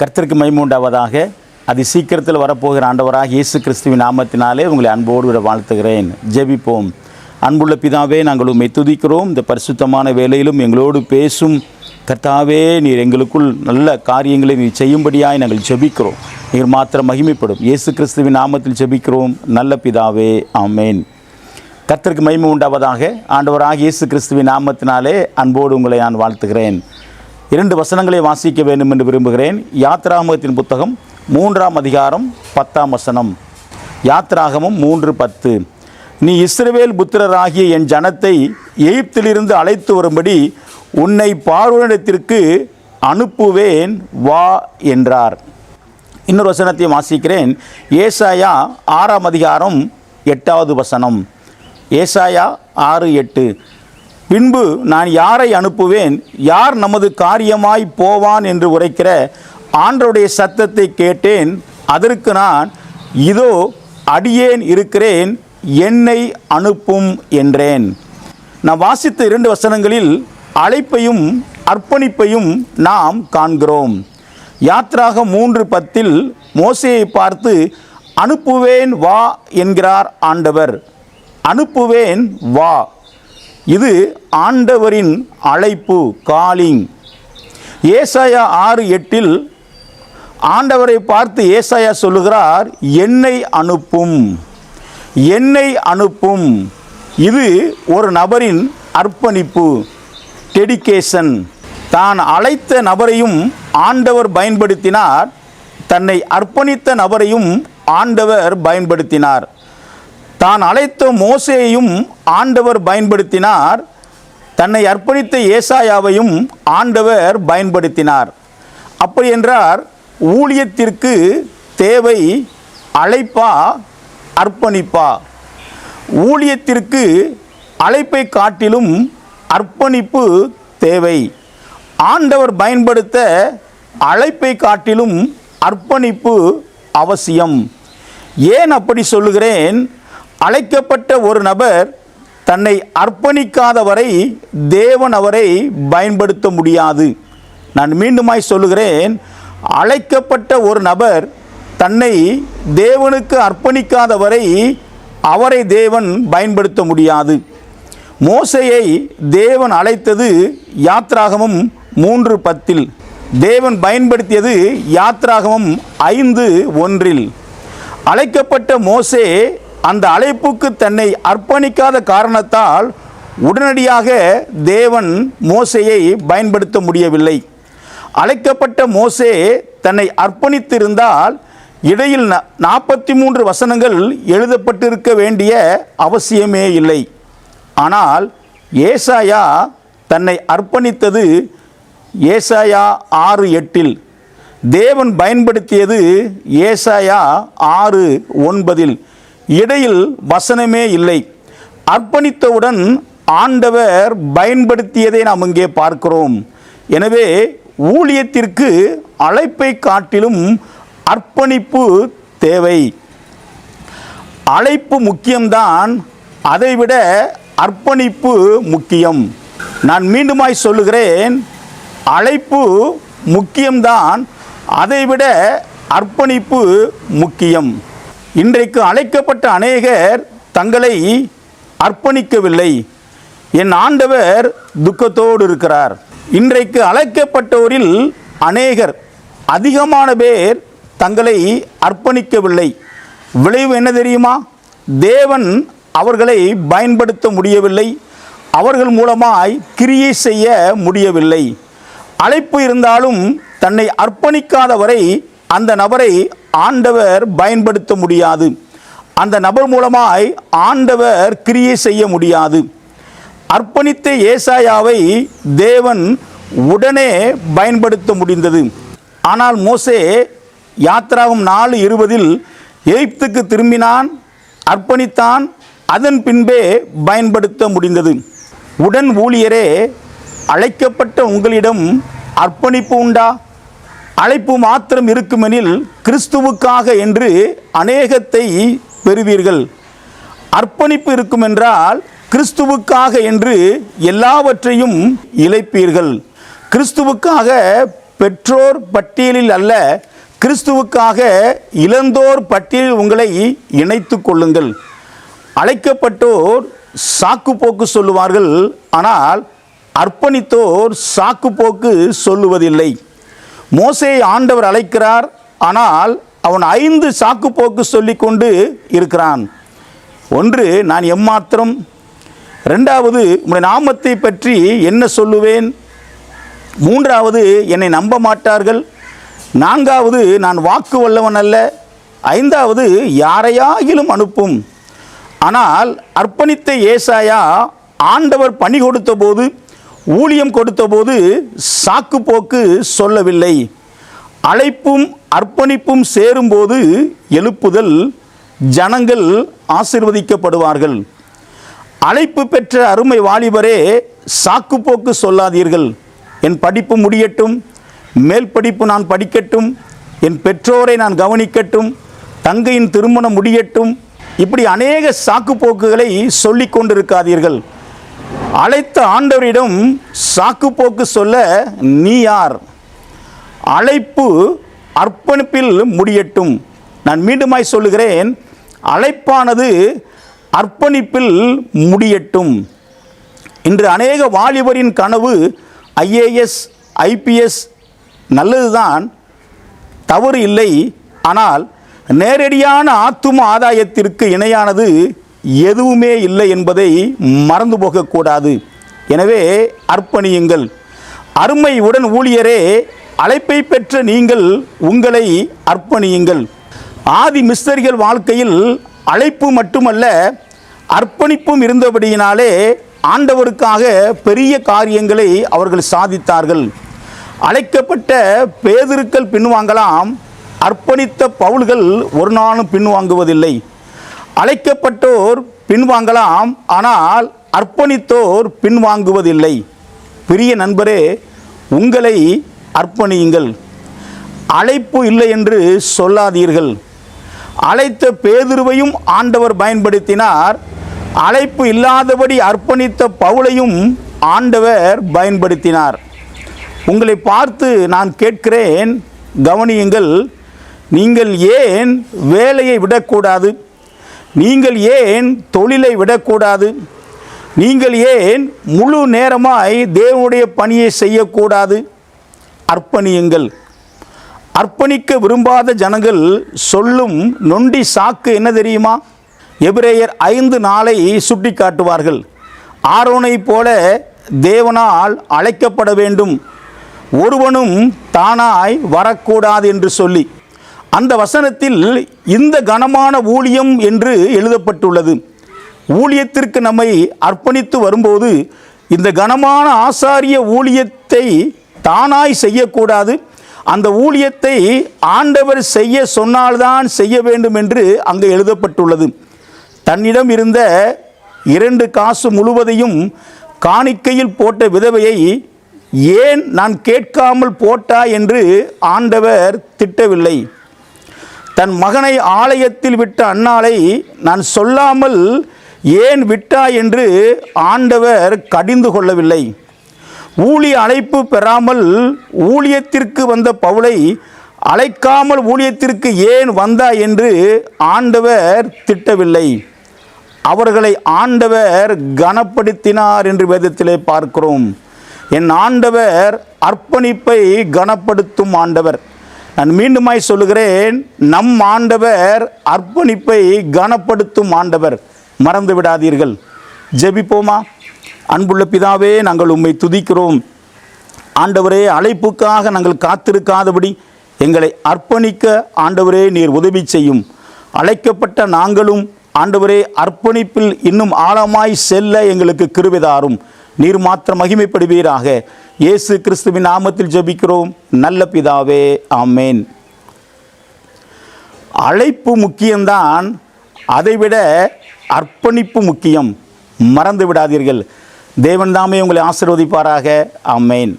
கர்த்தருக்கு மைமூண்டாவதாக அது சீக்கிரத்தில் வரப்போகிற ஆண்டவராக இயேசு கிறிஸ்துவின் நாமத்தினாலே உங்களை அன்போடு விட வாழ்த்துகிறேன். ஜெபிப்போம். அன்புள்ள பிதாவே நாங்கள் உண்மை துதிக்கிறோம். இந்த பரிசுத்தமான வேலையிலும் எங்களோடு பேசும் கர்த்தாவே நீர் எங்களுக்குள் நல்ல காரியங்களை நீர் செய்யும்படியாய் நாங்கள் ஜெபிக்கிறோம். நீர் மாத்திரம் மகிமைப்படும். இயேசு கிறிஸ்துவின் நாமத்தில் ஜெபிக்கிறோம். நல்ல பிதாவே ஆமேன். கர்த்தருக்கு மகிமை உண்டாவதாக. ஆண்டவராக இயேசு கிறிஸ்துவின் நாமத்தினாலே அன்போடு உங்களை நான் வாழ்த்துகிறேன். இரண்டு வசனங்களை வாசிக்க வேண்டும் என்று விரும்புகிறேன். யாத்ராமகத்தின் புத்தகம் மூன்றாம் அதிகாரம் பத்தாம் வசனம். யாத்ராகமும் மூன்று பத்து. நீ இஸ்ரவேல் புத்திரராகிய என் ஜனத்தை எகிப்திலிருந்து அழைத்து வரும்படி உன்னை பார்வையிடத்திற்கு அனுப்புவேன் வா என்றார். இன்னொரு வசனத்தையும் வாசிக்கிறேன். ஏசாயா ஆறாம் அதிகாரம் எட்டாவது வசனம். ஏசாயா ஆறு எட்டு. பின்பு நான் யாரை அனுப்புவேன்? யார் நமது காரியமாய் போவான் என்று உரைக்கிற ஆண்டருடைய சத்தத்தை கேட்டேன். அதற்கு நான் இதோ அடியேன் இருக்கிறேன் என்னை அனுப்பும் என்றேன். நான் வாசித்த இரண்டு வசனங்களில் அழைப்பையும் அர்ப்பணிப்பையும் நாம் காண்கிறோம். யாத்ராக மூன்று பத்தில் மோசையை பார்த்து அனுப்புவேன் வா என்கிறார் ஆண்டவர். அனுப்புவேன் வா இது ஆண்டவரின் அழைப்பு காலிங். ஏசாயா ஆறு எட்டில் ஆண்டவரை பார்த்து ஏசாயா சொல்லுகிறார் என்னை அனுப்பும் என்னை அனுப்பும். இது ஒரு நபரின் அர்ப்பணிப்பு டெடிகேஷன் தான் அழைத்த நபரையும் ஆண்டவர் பயன்படுத்தினார் தன்னை அர்ப்பணித்த நபரையும் ஆண்டவர் பயன்படுத்தினார். தான் அழைத்த மோசேயையும் ஆண்டவர் பயன்படுத்தினார். தன்னை அர்ப்பணித்த ஏசாயாவையும் ஆண்டவர் பயன்படுத்தினார். அப்படி என்றார் ஊழியத்திற்கு தேவை அழைப்பா அர்ப்பணிப்பா? ஊழியத்திற்கு அழைப்பை காட்டிலும் அர்ப்பணிப்பு தேவை. ஆண்டவர் பயன்படுத்த அழைப்பை காட்டிலும் அர்ப்பணிப்பு அவசியம். ஏன் அப்படி சொல்லுகிறேன்? அழைக்கப்பட்ட ஒரு நபர் தன்னை அர்ப்பணிக்காத வரை தேவன் அவரை பயன்படுத்த முடியாது. நான் மீண்டுமாய் சொல்லுகிறேன் அழைக்கப்பட்ட ஒரு நபர் தன்னை தேவனுக்கு அர்ப்பணிக்காத வரை அவரை தேவன் பயன்படுத்த முடியாது. மோசையை தேவன் அழைத்தது யாத்ராகமும் மூன்று பத்தில். தேவன் பயன்படுத்தியது யாத்ராகமும் ஐந்து ஒன்றில். அழைக்கப்பட்ட மோசே அந்த அழைப்புக்கு தன்னை அர்ப்பணிக்காத காரணத்தால் உடனடியாக தேவன் மோசையை பயன்படுத்த முடியவில்லை. அழைக்கப்பட்ட மோசே தன்னை அர்ப்பணித்திருந்தால் இடையில் நாற்பத்தி மூன்று வசனங்கள் எழுதப்பட்டிருக்க வேண்டிய அவசியமே இல்லை. ஆனால் ஏசாயா தன்னை அர்ப்பணித்தது ஏசாயா ஆறு எட்டில். தேவன் பயன்படுத்தியது ஏசாயா ஆறு ஒன்பதில். இடையில் வசனமே இல்லை. அர்ப்பணித்தவுடன் ஆண்டவர் பயன்படுத்தியதை நாம் இங்கே பார்க்கிறோம். எனவே ஊழியத்திற்கு அழைப்பை காட்டிலும் அர்ப்பணிப்பு தேவை. அழைப்பு முக்கியம்தான் அதைவிட அர்ப்பணிப்பு முக்கியம். நான் மீண்டுமாய் சொல்லுகிறேன் அழைப்பு முக்கியம்தான் அதைவிட அர்ப்பணிப்பு முக்கியம். இன்றைக்கு அழைக்கப்பட்ட அநேகர் தங்களை அர்ப்பணிக்கவில்லை. என் ஆண்டவர் துக்கத்தோடு இருக்கிறார். இன்றைக்கு அழைக்கப்பட்டோரில் அநேகர் அதிகமான பேர் தங்களை அர்ப்பணிக்கவில்லை. விளைவு என்ன தெரியுமா? தேவன் அவர்களை பயன்படுத்த முடியவில்லை. அவர்கள் மூலமாய் கிரியை செய்ய முடியவில்லை. அழைப்பு இருந்தாலும் தன்னை அர்ப்பணிக்காத வரை அந்த நபரை ஆண்டவர் பயன்படுத்த முடியாது. அந்த நபர் மூலமாய் ஆண்டவர் கிரியை செய்ய முடியாது. அர்ப்பணித்த ஏசாயாவை தேவன் உடனே பயன்படுத்த முடிந்தது. ஆனால் மோசே யாத்ராவும் நாலு இருபதில் எகிப்துக்கு திரும்பினான் அர்ப்பணித்தான் அதன் பின்பே பயன்படுத்த முடிந்தது. உடன் ஊழியரே அழைக்கப்பட்ட உங்களிடம் அர்ப்பணிப்பு உண்டா? அழைப்பு மாத்திரம் இருக்குமெனில் கிறிஸ்துவுக்காக என்று அநேகத்தை பெறுவீர்கள். அர்ப்பணிப்பு இருக்குமென்றால் கிறிஸ்துவுக்காக என்று எல்லாவற்றையும் இழைப்பீர்கள். கிறிஸ்துவுக்காக பெற்றோர் பட்டியலில் அல்ல கிறிஸ்துவுக்காக இளந்தோர் பட்டியலில் உங்களை இணைத்து கொள்ளுங்கள். அழைக்கப்பட்டோர் சாக்கு போக்கு சொல்லுவார்கள் ஆனால் அர்ப்பணித்தோர் சாக்கு போக்கு சொல்லுவதில்லை. மோசையை ஆண்டவர் அழைக்கிறார் ஆனால் அவன் ஐந்து சாக்கு போக்கு சொல்லிக்கொண்டு இருக்கிறான். ஒன்று நான் எம்மாத்திரம். ரெண்டாவது உன்னுடைய நாமத்தை பற்றி என்ன சொல்லுவேன்? மூன்றாவது என்னை நம்ப மாட்டார்கள். நான்காவது நான் வாக்கு வல்லவன் அல்ல. ஐந்தாவது யாரையாகிலும் அனுப்பும். ஆனால் அர்ப்பணித்த ஏசாயா ஆண்டவர் பணி கொடுத்த போது ஊழியம் கொடுத்தபோது சாக்கு போக்கு சொல்லவில்லை. அழைப்பும் அர்ப்பணிப்பும் சேரும்போது எழுப்புதல் ஜனங்கள் ஆசிர்வதிக்கப்படுவார்கள். அழைப்பு பெற்ற அருமை வாலிபரே சாக்குப்போக்கு சொல்லாதீர்கள். என் படிப்பு முடியட்டும் மேல் படிப்பு நான் படிக்கட்டும் என் பெற்றோரை நான் கவனிக்கட்டும் தங்கையின் திருமணம் முடியட்டும் இப்படி அநேக சாக்குப்போக்குகளை சொல்லிக் கொண்டிருக்காதீர்கள் அழைத்த ஆண்டவரிடம் சாக்கு போக்கு சொல்ல நீ யார்? அழைப்பு அர்ப்பணிப்பில் முடியட்டும். நான் மீண்டுமாய் சொல்லுகிறேன் அழைப்பானது அர்ப்பணிப்பில் முடியட்டும். இன்று அநேக வாலிபரின் கனவு ஐஏஎஸ் ஐபிஎஸ் நல்லதுதான் தவறு இல்லை. ஆனால் நேரடியான ஆத்தும ஆதாயத்திற்கு இணையானது எதுவுமே இல்லை என்பதை மறந்து போகக்கூடாது. எனவே அர்ப்பணியுங்கள். அருமை உடன் ஊழியரே அழைப்பை பெற்ற நீங்கள் உங்களை அர்ப்பணியுங்கள். ஆதி மிஸ்தரிகள் வாழ்க்கையில் அழைப்பு மட்டுமல்ல அர்ப்பணிப்பும் இருந்தபடியினாலே ஆண்டவருக்காக பெரிய காரியங்களை அவர்கள் சாதித்தார்கள். அழைக்கப்பட்ட பேதிருக்கள் பின்வாங்கலாம் அர்ப்பணித்த பவுல்கள் ஒரு நாளும் பின்வாங்குவதில்லை. அழைக்கப்பட்டோர் பின்வாங்கலாம் ஆனால் அர்ப்பணித்தோர் பின்வாங்குவதில்லை. பெரிய நண்பரே உங்களை அர்ப்பணியுங்கள். அழைப்பு இல்லை என்று சொல்லாதீர்கள். அழைத்த பேதுருவையும் ஆண்டவர் பயன்படுத்தினார். அழைப்பு இல்லாதபடி அர்ப்பணித்த பவுலையும் ஆண்டவர் பயன்படுத்தினார். உங்களை பார்த்து நான் கேட்கிறேன் கவனியுங்கள் நீங்கள் ஏன் வேலையை விடக்கூடாது? நீங்கள் ஏன் தொழிலை விடக்கூடாது? நீங்கள் ஏன் முழு நேரமாய் தேவனுடைய பணியை செய்யக்கூடாது? அர்ப்பணியுங்கள். அர்ப்பணிக்க விரும்பாத ஜனங்கள் சொல்லும் நொண்டி சாக்கு என்ன தெரியுமா? எபிரேயர் ஐந்து நாளை சுட்டி காட்டுவார்கள் ஆரோனைப் போல தேவனால் அழைக்கப்பட வேண்டும். ஒருவனும் தானாய் வரக்கூடாது என்று சொல்லி அந்த வசனத்தில் இந்த கனமான ஊழியம் என்று எழுதப்பட்டுள்ளது. ஊழியத்திற்கு நம்மை அர்ப்பணித்து வரும்போது இந்த கனமான ஆசாரிய ஊழியத்தை தானாய் செய்யக்கூடாது. அந்த ஊழியத்தை ஆண்டவர் செய்ய சொன்னால்தான் செய்ய வேண்டும் என்று அங்கு எழுதப்பட்டுள்ளது. தன்னிடம் இருந்த இரண்டு காசு முழுவதையும் காணிக்கையில் போட்ட விதவையை ஏன் நான் கேட்காமல் போட்டா என்று ஆண்டவர் திட்டவில்லை. தன் மகனை ஆலயத்தில் விட்ட அன்னாலை நான் சொல்லாமல் ஏன் விட்டா என்று ஆண்டவர் கடிந்து கொள்ளவில்லை. ஊழிய அழைப்பு பெறாமல் ஊழியத்திற்கு வந்த பவுலை அழைக்காமல் ஊழியத்திற்கு ஏன் வந்தா என்று ஆண்டவர் திட்டவில்லை. அவர்களை ஆண்டவர் கனப்படுத்தினார் என்று வேதத்திலே பார்க்கிறோம். என் ஆண்டவர் அர்ப்பணிப்பை கனப்படுத்தும் ஆண்டவர். நான் மீண்டுமாய் சொல்லுகிறேன் நம் ஆண்டவர் அர்ப்பணிப்பை கனப்படுத்தும் ஆண்டவர். மறந்து விடாதீர்கள். ஜெபிப்போமா? அன்புள்ள பிதாவே நாங்கள் உம்மை துதிக்கிறோம். ஆண்டவரே அழைப்புக்காக நாங்கள் காத்திருக்காதபடி எங்களை அர்ப்பணிக்க ஆண்டவரே நீர் உதவி செய்யும். அழைக்கப்பட்ட நாங்களும் ஆண்டவரே அர்ப்பணிப்பில் இன்னும் ஆழமாய் செல்ல எங்களுக்கு கிருபிதாரும் நீர் மாத்திரம் மகிமைப்படுவீராக. இயேசு கிறிஸ்துவின் நாமத்தில் ஜெபிக்கிறோம். நல்ல பிதாவே ஆமேன். அழைப்பு முக்கியம்தான். அதைவிட அர்ப்பணிப்பு முக்கியம். மறந்து விடாதீர்கள். தேவன் தாமே உங்களை ஆசீர்வதிப்பாராக. ஆமேன்.